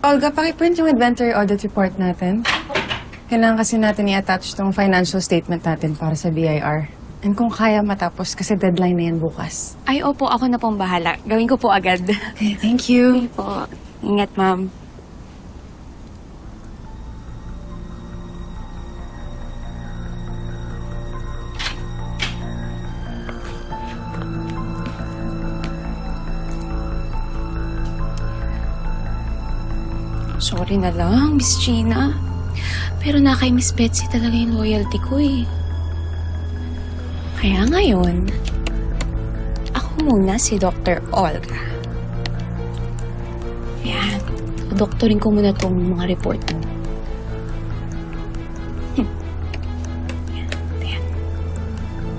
Olga, pakiprint yung inventory audit report natin. Kailangan kasi natin i-attach tong financial statement natin para sa BIR. And kung kaya matapos, kasi deadline na yan bukas. Ay, opo, ako na pong bahala. Gawin ko po agad. Okay, thank you. po. Ingat, ma'am. Sorry na lang, Miss Gina. Pero na kay Miss Betsy talaga yung loyalty ko eh. Kaya ngayon, ako muna si Dr. Olga. Yan. Doktorin ko muna tong mga report mo. Yan.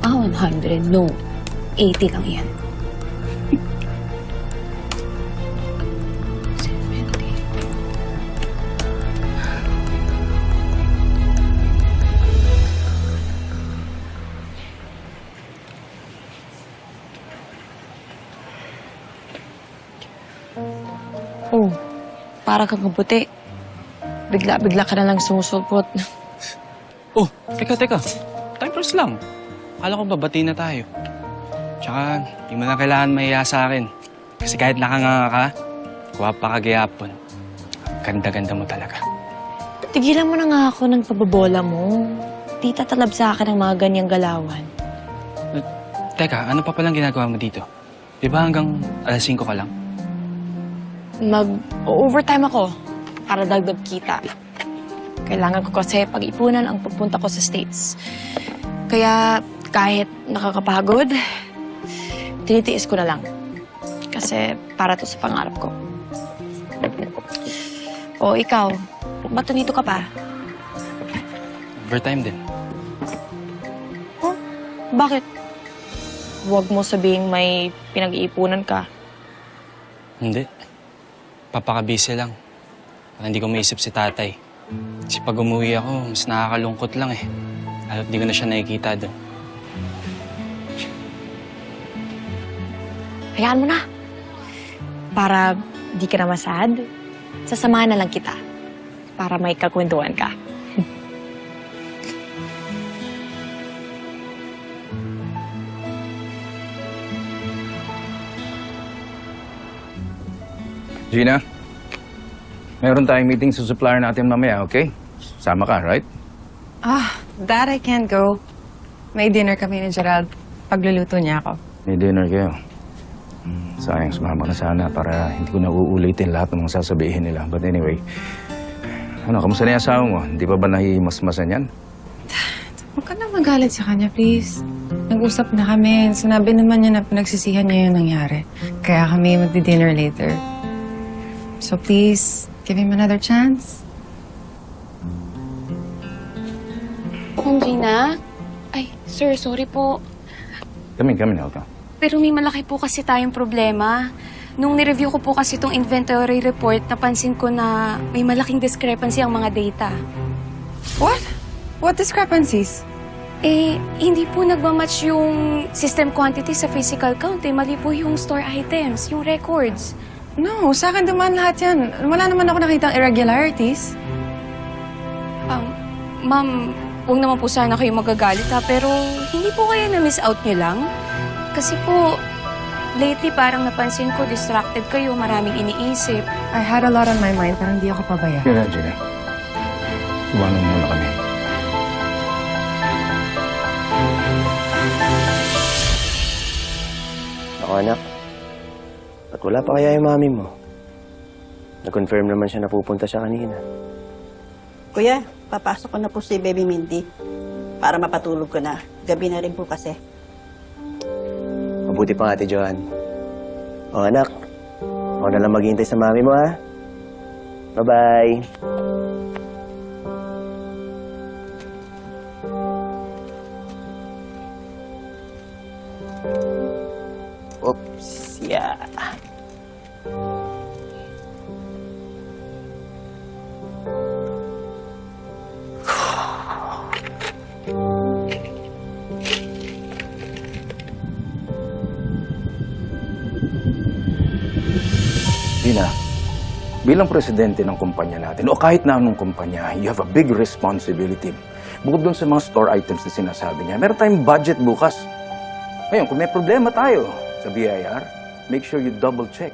Ah, 100. No. 80 lang yan. Oh, para kang kabuti. Bigla-bigla ka na lang sumusulpot. Oh, teka, teka. Time first lang. Akala ko babati na tayo. Tsaka, di mo na kailangan mahiya sa akin. Kasi kahit nakanganga ka, kuha pa kagayapon. Ganda-ganda mo talaga. Tigilan mo na nga ako ng pababola mo. Di tatalab sa akin ng mga ganyang galawan. Teka, ano pa palang ginagawa mo dito? Di ba hanggang alas 5 ka lang? Mag-overtime ako para dagdag kita. Kailangan ko kasi pag-ipunan ang pagpunta ko sa States. Kaya kahit nakakapagod, tinitiis ko na lang. Kasi para to sa pangarap ko. O ikaw, ba't nandito ka pa? Overtime din. Huh? Bakit? Huwag mo sabihing may pinag-iipunan ka. Hindi. Papakabisi lang. Para hindi ko maisip si tatay. Kasi pag umuwi ako, mas nakakalungkot lang eh. Lalo't di ko na siya nakikita doon. Hayaan mo na. Para di ka na masad, sasamahan na lang kita. Para may kakwentuhan ka. Gina, meron tayong meeting sa supplier natin mamaya, okay? Sama ka, right? Ah, that I can't go. May dinner kami ni Gerald. Pagluluto niya ako. May dinner kayo. Hmm, sayang, sumama ka sana para hindi ko na uulitin lahat ng mga sasabihin nila. But anyway, ano, kamusta na yung asawa mo? Hindi pa ba nahihimasmasan yan? Huwag ka na magalit sa kanya, please. Nag-usap na kami. Sinabi naman niya na pinagsisihan niya yung nangyari. Kaya kami magdi-dinner later. So please, give him another chance. Kung Gina? Ay, sir, sorry po. Kami, kami na, okay? Pero may malaki po kasi tayong problema. Nung nireview ko po kasi itong inventory report, napansin ko na may malaking discrepancy ang mga data. What? What discrepancies? Eh, hindi po nagmamatch yung system quantity sa physical count. Eh, mali po yung store items, yung records. No, sa akin dumaan lahat yan. Wala naman ako nakitang irregularities. Um, ma'am, huwag naman po sana kayo magagalit ha, pero hindi po kaya na-miss out nyo lang? Kasi po, lately parang napansin ko distracted kayo, maraming iniisip. I had a lot on my mind, pero hindi ako pabaya. Kaya, Gina. Iwanan muna kami. Ako anak, wala pa kaya yung mami mo? Nag-confirm naman siya na pupunta siya kanina. Kuya, papasok ko na po si Baby Mindy para mapatulog ko na. Gabi na rin po kasi. Mabuti pa ate Johan. O anak, ako na lang maghihintay sa mami mo ha. Bye-bye. Oops, yeah. Gina, bilang presidente ng kumpanya natin o kahit na anong kumpanya, you have a big responsibility. Bukod dun sa mga store items na sinasabi niya, meron tayong budget bukas. Ngayon, kung may problema tayo sa BIR, make sure you double check.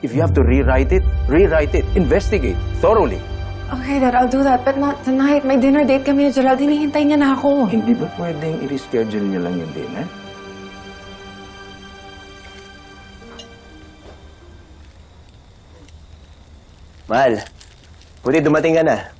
If you have to rewrite it, rewrite it. Investigate thoroughly. Okay, Dad, I'll do that. But not tonight. May dinner date kami ni Gerald. Hinihintay niya na ako. Hindi ba pwedeng i-reschedule niyo lang yung dinner? Mahal, buti dumating ka na.